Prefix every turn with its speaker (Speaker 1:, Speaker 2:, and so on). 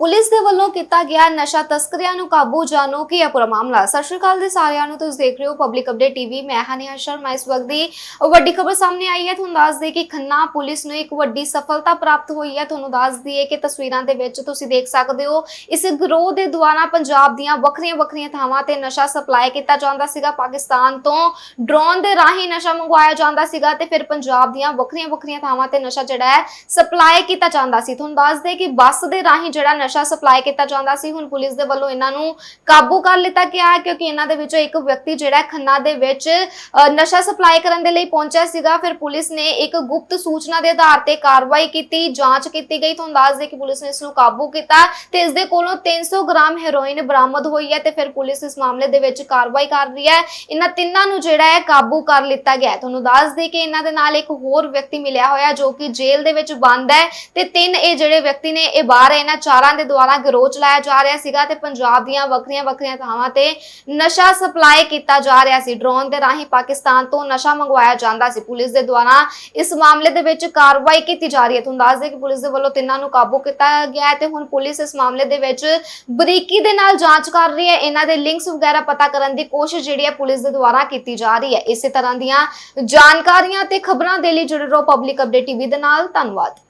Speaker 1: Police ਦੇ ਵੱਲੋਂ ਕੀਤਾ ਗਿਆ ਨਸ਼ਾ ਤਸਕਰੀਆਂ ਨੂੰ ਕਾਬੂ ਜਾਣੋ ਕੀ ਹੈ ਪੂਰਾ ਮਾਮਲਾ? ਸਤਿ ਸ਼੍ਰੀ ਅਕਾਲ ਦੇ ਸਾਰਿਆਂ ਨੂੰ, ਤੁਸੀਂ ਦੇਖ ਰਹੇ ਹੋ ਪਬਲਿਕ ਅਪਡੇਟ ਟੀਵੀ ਮੈਂ ਹਾਨੀਆ ਸ਼ਰਮਾ। ਇਸ ਵਕਤ ਦੀ ਵੱਡੀ ਖਬਰ ਸਾਹਮਣੇ ਆਈ ਹੈ। ਤੁਹਾਨੂੰ ਦੱਸ ਦਈਏ ਕਿ ਖੰਨਾ ਪੁਲਿਸ ਨੂੰ ਇੱਕ ਵੱਡੀ ਸਫਲਤਾ ਪ੍ਰਾਪਤ ਹੋਈ ਹੈ। ਤੁਹਾਨੂੰ ਦੱਸ ਦਈਏ ਕਿ ਤਸਵੀਰਾਂ ਦੇ ਵਿੱਚ ਤੁਸੀਂ ਦੇਖ ਸਕਦੇ ਹੋ, ਇਸ ਗਰੋਹ ਦੇ ਦੁਆਰਾ ਪੰਜਾਬ ਦੀਆਂ ਵੱਖਰੀਆਂ ਵੱਖਰੀਆਂ ਥਾਵਾਂ ਤੇ ਨਸ਼ਾ ਸਪਲਾਈ ਕੀਤਾ ਜਾਂਦਾ ਸੀਗਾ। ਪਾਕਿਸਤਾਨ ਤੋਂ ਡਰੋਨ ਦੇ ਰਾਹੀਂ ਨਸ਼ਾ ਮੰਗਵਾਇਆ ਜਾਂਦਾ ਸੀਗਾ ਤੇ ਫਿਰ ਪੰਜਾਬ ਦੀਆਂ ਵੱਖਰੀਆਂ ਵੱਖਰੀਆਂ ਥਾਵਾਂ ਤੇ ਨਸ਼ਾ ਜਿਹੜਾ ਹੈ, ਸਪਲਾਈ ਕੀਤਾ ਜਾਂਦਾ ਸੀ। ਤੁਹਾਨੂੰ ਦੱਸ ਦੇ ਕਿ ਬੱਸ ਦੇ ਰਾਹੀਂ ਜਿਹੜਾ ਨਸ਼ਾ ਸਪਲਾਈ ਕੀਤਾ ਜਾਂਦਾ ਸੀ, ਹੁਣ ਪੁਲਿਸ ਦੇ ਵੱਲੋਂ ਇਹਨਾਂ ਨੂੰ ਕਾਬੂ ਕਰ ਲਿੱਤਾ ਗਿਆ ਹੈ, ਕਿਉਂਕਿ ਇਹਨਾਂ ਦੇ ਵਿੱਚੋਂ ਇੱਕ ਵਿਅਕਤੀ ਜਿਹੜਾ ਖੰਨਾ ਦੇ ਵਿੱਚ ਨਸ਼ਾ ਸਪਲਾਈ ਕਰਨ ਦੇ ਲਈ ਪਹੁੰਚਿਆ ਸੀਗਾ। ਫਿਰ ਪੁਲਿਸ ਨੇ ਇੱਕ ਗੁਪਤ ਸੂਚਨਾ ਦੇ ਆਧਾਰ ਤੇ ਕਾਰਵਾਈ ਕੀਤੀ, ਜਾਂਚ ਕੀਤੀ ਗਈ। ਤੁਹਾਨੂੰ ਦੱਸ ਦੇ ਕਿ ਪੁਲਿਸ ਨੇ ਇਸ ਨੂੰ ਕਾਬੂ ਕੀਤਾ ਤੇ ਇਸ ਦੇ ਕੋਲੋਂ 300 ਗ੍ਰਾਮ ਹੈਰੋਇਨ ਬਰਾਮਦ ਹੋਈ ਹੈ ਤੇ ਫਿਰ ਪੁਲਿਸ ਇਸ ਮਾਮਲੇ ਦੇ ਵਿੱਚ ਕਾਰਵਾਈ ਕਰ ਰਹੀ ਹੈ। ਇਹਨਾਂ ਤਿੰਨਾਂ ਨੂੰ ਜਿਹੜਾ ਹੈ ਕਾਬੂ ਕਰ ਲਿੱਤਾ ਗਿਆ ਤੁਹਾਨੂੰ ਦੱਸ ਦੇ ਕਿ ਇਹਨਾਂ ਦੇ ਨਾਲ ਇੱਕ ਹੋਰ ਵਿਅਕਤੀ ਮਿਲਿਆ ਹੋਇਆ ਜੋ ਕਿ ਜੇਲ੍ਹ ਦੇ ਵਿੱਚ ਬੰਦ ਹੈ ਤੇ ਤਿੰਨ ਇਹ ਜਿਹੜੇ ਵਿਅਕਤੀ ਨੇ, ਇਹ ਬਾਹਰ ਇਹਨਾਂ ਚਾਰਾਂ ਦੇ ਦੁਆਰਾ ਗਰੋਹ ਚਲਾਇਆ ਜਾ ਰਿਹਾ ਸੀਗਾ ਤੇ ਪੰਜਾਬ ਦੀਆਂ ਵੱਖਰੀਆਂ ਵੱਖਰੀਆਂ ਥਾਵਾਂ ਤੇ ਨਸ਼ਾ ਸਪਲਾਈ ਕੀਤਾ ਜਾ ਰਿਹਾ ਸੀ। ਡਰੋਨ ਦੇ ਰਾਹੀਂ ਪਾਕਿਸਤਾਨ ਤੋਂ ਨਸ਼ਾ ਮੰਗਵਾਇਆ ਜਾਂਦਾ ਸੀ। ਪੁਲਿਸ ਦੇ ਦੁਆਰਾ ਇਸ ਮਾਮਲੇ ਦੇ ਵਿੱਚ ਕਾਰਵਾਈ ਕੀਤੀ ਜਾ ਰਹੀ ਹੈ। ਤੁਹਾਨੂੰ ਦੱਸ ਦੇ ਕਿ ਪੁਲਿਸ ਦੇ ਵੱਲੋਂ ਤਿੰਨਾਂ ਨੂੰ ਕਾਬੂ ਕੀਤਾ ਗਿਆ ਤੇ ਹੁਣ ਪੁਲਿਸ ਇਸ ਮਾਮਲੇ ਦੇ ਵਿੱਚ ਬਰੀਕੀ ਦੇ ਨਾਲ ਜਾਂਚ ਕਰ ਰਹੀ ਹੈ। ਇਹਨਾਂ ਦੇ ਲਿੰਕਸ ਵਗੈਰਾ ਪਤਾ ਕਰਨ ਦੀ ਕੋਸ਼ਿਸ਼ ਜਿਹੜੀ ਹੈ ਪੁਲਿਸ ਦੇ ਦੁਆਰਾ ਕੀਤੀ ਜਾ ਰਹੀ ਹੈ। ਇਸੇ ਤਰ੍ਹਾਂ ਦੀਆਂ ਜਾਣਕਾਰੀਆਂ ਤੇ ਖਬਰਾਂ ਦੇ ਲਈ ਜੁੜੇ ਰਹੋ ਪਬਲਿਕ ਅਪਡੇਟ ਟੀਵੀ ਦੇ ਨਾਲ। ਧੰਨਵਾਦ।